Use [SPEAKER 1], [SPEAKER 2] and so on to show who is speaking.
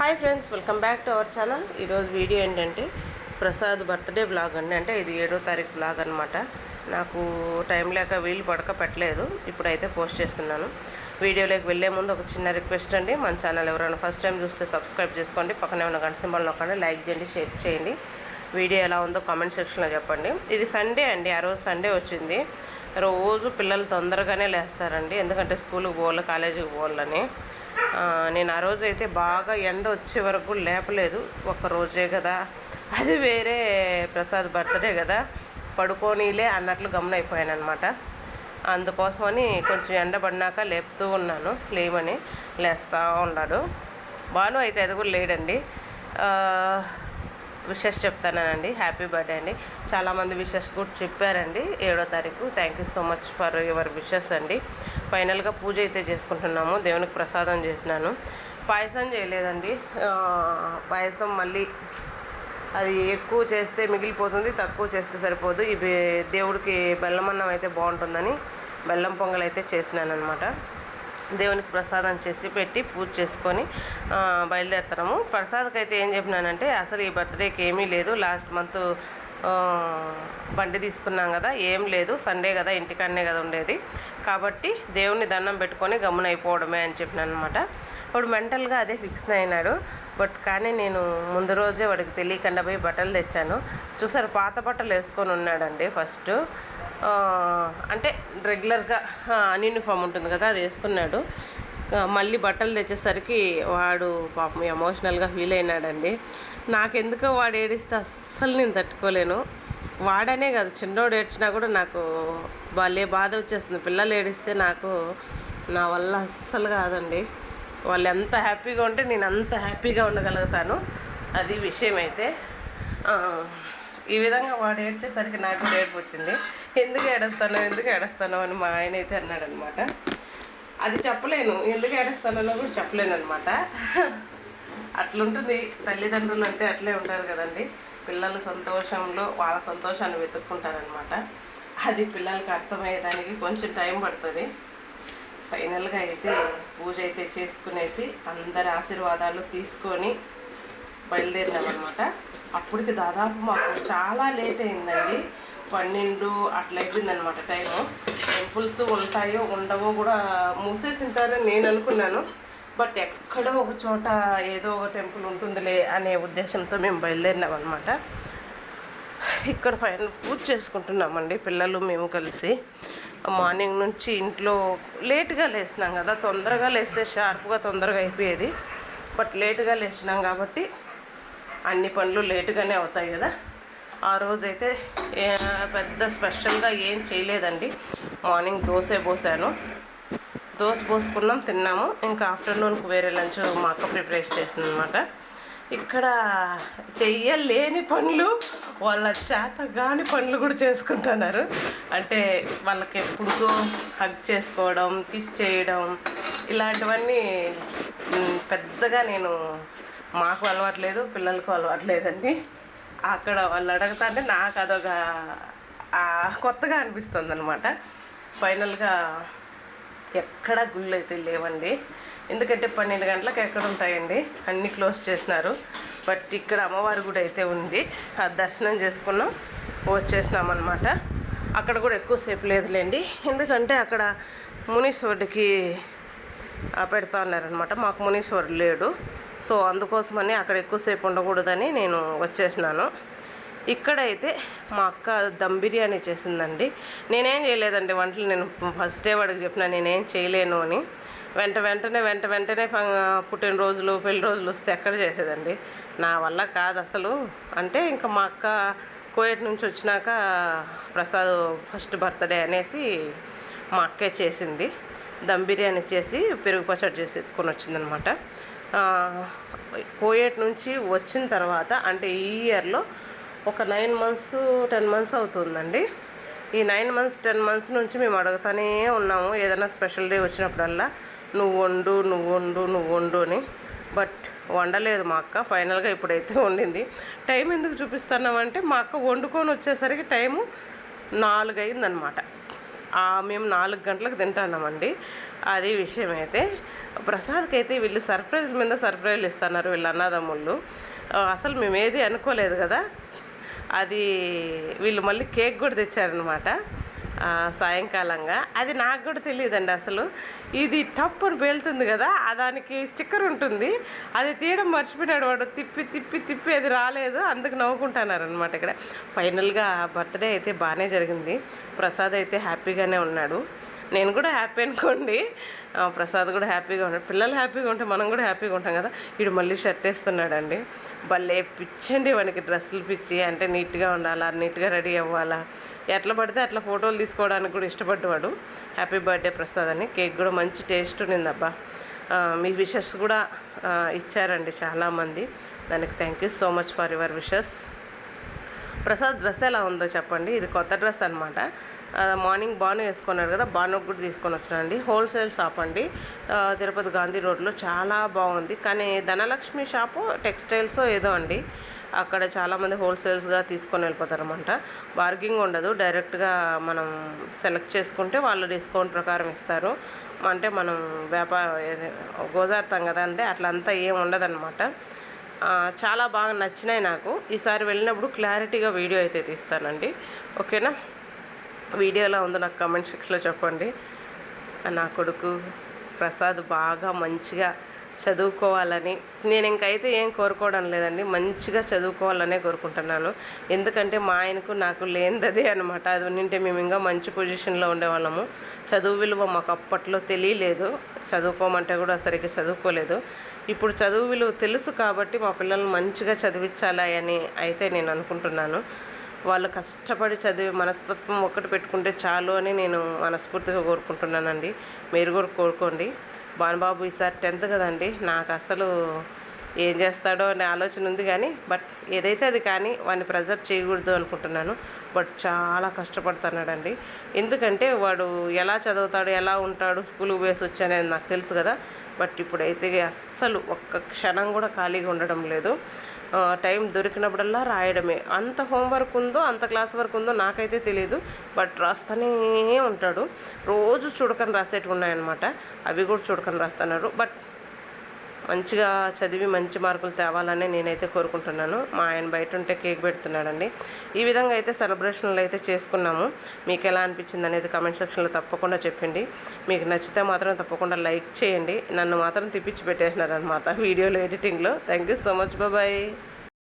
[SPEAKER 1] Hi friends welcome back to our channel ఈరోజు video ఏంటంటే Prasad birthday blog అండి. అంటే ఇది ఏడో తారీఖు బ్లాగ్ అనమాట నాకు టైం లేక వీలు పడక పెట్టలేదు. ఇప్పుడైతే పోస్ట్ చేస్తున్నాను. వీడియోలోకి వెళ్ళే ముందు ఒక చిన్న రిక్వెస్ట్ అండి. మన ఛానల్ ఎవరైనా ఫస్ట్ టైం చూస్తే సబ్స్క్రైబ్ చేసుకోండి. పక్కనే ఉన్న గంట సింబల్ నొక్కండి లైక్ చేయండి షేర్ చేయండి. వీడియో ఎలా ఉందో కామెంట్ సెక్షన్లో చెప్పండి. ఇది సండే అండి. ఆ రోజు సండే వచ్చింది. రోజు పిల్లలు తొందరగానే లేస్తారండి. ఎందుకంటే స్కూల్కి పోవాలి కాలేజీకి పోవాలని. నేను ఆ రోజు అయితే బాగా ఎండ వచ్చే వరకు లేపలేదు. ఒక్క రోజే కదా. అది వేరే ప్రసాద్ బర్త్డే కదా. పడుకోనీలే అన్నట్లు గమనైపోయాను అనమాట అందుకోసమని కొంచెం ఎండ పడినాక లేపుతూ ఉన్నాను. లేమని లేస్తూ ఉన్నాడు. బాను అయితే అది కూడా లేడండి. విషెస్ చెప్తానండి హ్యాపీ బర్త్డే అండి. చాలామంది విషెస్ కూడా చెప్పారండి. ఏడో తారీఖు. Thank you so much for your wishes అండి. ఫైనల్గా పూజ అయితే చేసుకుంటున్నాము. దేవునికి ప్రసాదం చేసినాను. పాయసం చేయలేదండి. పాయసం మళ్ళీ అది ఎక్కువ చేస్తే మిగిలిపోతుంది తక్కువ చేస్తే సరిపోదు. ఇవి దేవుడికి బెల్లం అన్నం అయితే బాగుంటుందని బెల్లం పొంగల్ అయితే చేసినాను అనమాట దేవునికి ప్రసాదం చేసి పెట్టి పూజ చేసుకొని బయలుదేరుతాము ప్రసాద్కి అయితే ఏం చెప్పినానంటే అసలు ఈ బర్త్డేకి ఏమీ లేదు. లాస్ట్ మంత్ బండి తీసుకున్నాం కదా ఏం లేదు సండే కదా ఇంటికాడనే కదా ఉండేది. కాబట్టి దేవుని దండం పెట్టుకొని గమ్మునైపోవడమే అని చెప్పినాను అనమాట వాడు మెంటల్గా అదే ఫిక్స్ అయినాడు. బట్ కానీ నేను ముందు రోజే వాడికి తెలియకుండా పోయి బట్టలు తెచ్చాను. చూసారు పాత బట్టలు వేసుకొని ఉన్నాడండి ఫస్ట్. అంటే రెగ్యులర్గా యూనిఫామ్ ఉంటుంది కదా అది వేసుకున్నాడు. మళ్ళీ బట్టలు తెచ్చేసరికి వాడు పాపం ఎమోషనల్గా ఫీల్ అయినాడండి. నాకెందుకో వాడు ఏడిస్తే అస్సలు నేను తట్టుకోలేను. వాడనే కాదు చిన్నోడు ఏడ్చినా కూడా నాకు భలే బాధ వచ్చేస్తుంది. పిల్లలు ఏడిస్తే నాకు నా వల్ల అస్సలు కాదండి. వాళ్ళు ఎంత హ్యాపీగా ఉంటే నేను అంత హ్యాపీగా ఉండగలుగుతాను. అది విషయం అయితే ఈ విధంగా వాడు ఏడ్చేసరికి నాకు ఏడుపు వచ్చింది. ఎందుకు ఏడుస్తాను ఎందుకు ఏడుస్తాను అని మా ఆయన అయితే అన్నాడనమాట అది చెప్పలేను. ఎందుకు ఏడుస్తానో కూడా చెప్పలేను అనమాట అట్లుంటుంది. తల్లిదండ్రులు అంటే అట్లే ఉంటారు కదండి. పిల్లల సంతోషంలో వాళ్ళ సంతోషాన్ని వెతుక్కుంటారనమాట అది పిల్లలకి అర్థమయ్యేదానికి కొంచెం టైం పడుతుంది. ఫైనల్గా అయితే పూజ అయితే చేసుకునేసి అందరి ఆశీర్వాదాలు తీసుకొని బయలుదేరినామన్నమాట. అప్పటికి దాదాపు మాకు చాలా లేట్ అయిందండి. పన్నెండు అట్లా అయిపోయిందనమాట టైము. టెంపుల్స్ ఉంటాయో ఉండవో కూడా మూసేసింటారని నేను అనుకున్నాను. బట్ ఎక్కడో ఒక చోట ఏదో ఒక టెంపుల్ ఉంటుందిలే అనే ఉద్దేశంతో మేము బయలుదేరినాం అనమాట ఇక్కడ ఫైనల్ పూజ చేసుకుంటున్నామండి పిల్లలు మేము కలిసి. మార్నింగ్ నుంచి ఇంట్లో లేట్గా లేచినాం కదా తొందరగా లేస్తే షార్ప్గా తొందరగా అయిపోయేది. బట్ లేటుగా లేచినాం కాబట్టి అన్ని పనులు లేటుగానే అవుతాయి కదా. ఆ రోజైతే పెద్ద స్పెషల్గా ఏం చేయలేదండి. మార్నింగ్ దోశ పోసాను. దోశ పోసుకున్నాం తిన్నాము. ఇంకా ఆఫ్టర్నూన్కి వేరే లంచ్ మా అక్క ప్రిపరేషన్ చేసింది అనమాట ఇక్కడ చెయ్యలేని పనులు వాళ్ళ చేతగాని పనులు కూడా చేసుకుంటున్నారు. అంటే వాళ్ళకి ఎప్పుడు హగ్ చేసుకోవడం కిస్ చేయడం ఇలాంటివన్నీ పెద్దగా నేను మాకు అలవాట్లేదు పిల్లలకు అలవాట్లేదండి అక్కడ వాళ్ళు అడుగుతా అంటే నాకు అదొక కొత్తగా అనిపిస్తుంది అనమాట ఫైనల్గా ఎక్కడ గుళ్ళు అయితే లేవండి. ఎందుకంటే పన్నెండు గంటలకు ఎక్కడ ఉంటాయండి? అన్నీ క్లోజ్ చేసినారు. బట్ ఇక్కడ అమ్మవారి గుడి అయితే ఉంది. ఆ దర్శనం చేసుకున్నాం. వచ్చేసినాం అనమాట అక్కడ కూడా ఎక్కువసేపు లేదులేండి. ఎందుకంటే అక్కడ మునీశ్వరుడికి పెడతా ఉన్నారనమాట మాకు మునీశ్వరుడు లేడు. సో అందుకోసమని అక్కడ ఎక్కువసేపు ఉండకూడదని నేను వచ్చేసినాను. ఇక్కడైతే మా అక్క దమ్ బిర్యానీ చేసిందండి. నేనేం చేయలేదండి వంటలు నేను ఫస్ట్ డే వాడికి చెప్పిన నేనేం చేయలేను అని. వెంట వెంటనే వెంట వెంటనే పుట్టినరోజులు పెళ్ళి రోజులు వస్తే ఎక్కడ చేసేదండి? నా వల్ల కాదు అసలు. అంటే ఇంకా మా అక్క కోయట్ నుంచి వచ్చినాక ప్రసాద్ ఫస్ట్ బర్త్డే అనేసి మా అక్కే చేసింది. దమ్ బిర్యానీ చేసి పెరుగు పచ్చడి చేసి ఎత్తుకొని వచ్చిందనమాట. కోయేట్ నుంచి వచ్చిన తర్వాత అంటే ఈ ఇయర్లో ఒక నైన్ మంత్స్ టెన్ మంత్స్ అవుతుందండి. ఈ నైన్ మంత్స్ టెన్ మంత్స్ నుంచి మేము అడుగుతానే ఉన్నాము ఏదైనా స్పెషల్ డే వచ్చినప్పుడల్లా నువ్వు వండు నువ్వు వండు నువ్వు వండు అని. బట్ వండలేదు మా అక్క ఫైనల్గా ఇప్పుడైతే వండింది. టైం ఎందుకు చూపిస్తున్నామంటే మా అక్క వండుకొని వచ్చేసరికి టైము నాలుగు అయిందనమాట మేము నాలుగు గంటలకు తింటున్నామండి. అది విషయం అయితే ప్రసాద్కి అయితే వీళ్ళు సర్ప్రైజ్ మీద సర్ప్రైజ్లు ఇస్తున్నారు వీళ్ళు అన్నదమ్ముళ్ళు. అసలు మేము ఏది అనుకోలేదు కదా. అది వీళ్ళు మళ్ళీ కేక్ కూడా తెచ్చారనమాట సాయంకాలంగా. అది నాకు కూడా తెలియదండి అసలు. ఇది టప్ అని పేలుతుంది కదా ఆ దానికి స్టిక్కర్ ఉంటుంది. అది తీయడం మర్చిపోయినాడు వాడు. తిప్పి తిప్పి తిప్పి అది రాలేదు. అందుకు నవ్వుకుంటున్నారు అనమాట ఇక్కడ ఫైనల్గా బర్త్డే అయితే బాగానే జరిగింది. ప్రసాద్ అయితే హ్యాపీగానే ఉన్నాడు. నేను కూడా హ్యాపీ అనుకోండి. ప్రసాద్ కూడా హ్యాపీగా ఉంటాడు పిల్లలు హ్యాపీగా ఉంటే మనం కూడా హ్యాపీగా ఉంటాం కదా. వీడు మళ్ళీ షర్ట్ వేస్తున్నాడండి. భలే పిచ్చండి వానికి డ్రెస్సులు పిచ్చి అంటే నీట్గా ఉండాలా నీట్గా రెడీ అవ్వాలా. ఎట్లా పడితే అట్లా ఫోటోలు తీసుకోవడానికి కూడా ఇష్టపడ్డవాడు. హ్యాపీ బర్త్డే ప్రసాద్ అని. కేక్ కూడా మంచి టేస్ట్ ఉన్నిందబ్బా. మీ విషెస్ కూడా ఇచ్చారండి చాలామంది దానికి thank you so much for your wishes Prasad dress ఎలా ఉందో చెప్పండి. ఇది కొత్త డ్రెస్ అనమాట మార్నింగ్ బాను వేసుకున్నారు కదా బాను కూడా తీసుకొని వచ్చానండి హోల్సేల్ షాప్ అండి. తిరుపతి గాంధీ రోడ్లో చాలా బాగుంది. కానీ ధనలక్ష్మి షాపు టెక్స్టైల్స్ ఏదో అండి. అక్కడ చాలామంది హోల్సేల్స్గా తీసుకొని వెళ్ళిపోతారనమాట బార్గింగ్ ఉండదు. డైరెక్ట్గా మనం సెలెక్ట్ చేసుకుంటే వాళ్ళు డిస్కౌంట్ ప్రకారం ఇస్తారు. అంటే మనం వ్యాపార గోజారుతాం కదా అంటే అట్లా అంతా ఏం ఉండదన్నమాట. చాలా బాగా నచ్చినాయి నాకు. ఈసారి వెళ్ళినప్పుడు క్లారిటీగా వీడియో అయితే తీస్తానండి. ఓకేనా? వీడియో ఎలా ఉందో నాకు కామెంట్ సెక్షన్లో చెప్పండి. నా కొడుకు ప్రసాద్ బాగా మంచిగా చదువుకోవాలని నేను ఇంకైతే ఏం కోరుకోవడం లేదండి. మంచిగా చదువుకోవాలనే కోరుకుంటున్నాను. ఎందుకంటే మా ఆయనకు నాకు లేనిదే అనమాట అది ఉంటే మేము ఇంకా మంచి పొజిషన్లో ఉండేవాళ్ళము. చదువు విలువ మాకు అప్పట్లో తెలియలేదు. చదువుకోమంటే కూడా సరిగ్గా చదువుకోలేదు. ఇప్పుడు చదువు విలువ తెలుసు కాబట్టి మా పిల్లల్ని మంచిగా చదివించాలి అని అయితే నేను అనుకుంటున్నాను. వాళ్ళు కష్టపడి చదివే మనస్తత్వం ఒక్కటి పెట్టుకుంటే చాలు అని నేను మనస్ఫూర్తిగా కోరుకుంటున్నానండి. మీరు కూడా కోరుకోండి. బానుబాబు ఈసారి టెన్త్ కదండి. నాకు అసలు ఏం చేస్తాడో అనే ఆలోచన ఉంది కానీ బట్ ఏదైతే అది కానీ వాడిని ప్రెజర్ చేయకూడదు అనుకుంటున్నాను. బట్ చాలా కష్టపడుతున్నాడండి. ఎందుకంటే వాడు ఎలా చదువుతాడు ఎలా ఉంటాడు స్కూల్కి వేసి వచ్చానేది నాకు తెలుసు కదా. బట్ ఇప్పుడైతే అస్సలు ఒక్క క్షణం కూడా ఖాళీగా ఉండడం లేదు. టైం దొరికినప్పుడల్లా రాయడమే. అంత హోంవర్క్ ఉందో అంత క్లాస్ వర్క్ ఉందో నాకైతే తెలియదు బట్ రాస్తూనే ఉంటాడు. రోజు చూడకని రాసేటివి ఉన్నాయన్నమాట. అవి కూడా చూడకని రాస్తున్నారు. బట్ మంచిగా చదివి మంచి మార్కులు తేవాలని నేనైతే కోరుకుంటున్నాను. మా ఆయన బయట ఉంటే కేక్ పెడుతున్నాడండి. ఈ విధంగా అయితే సెలబ్రేషన్లు అయితే చేసుకున్నాము. మీకు ఎలా అనిపించింది అనేది కమెంట్ సెక్షన్లో తప్పకుండా చెప్పండి. మీకు నచ్చితే మాత్రం తప్పకుండా లైక్ చేయండి. నన్ను మాత్రం తిప్పించి పెట్టేసినారనమాట వీడియోలో ఎడిటింగ్లో. Thank you so much. బాబాయ్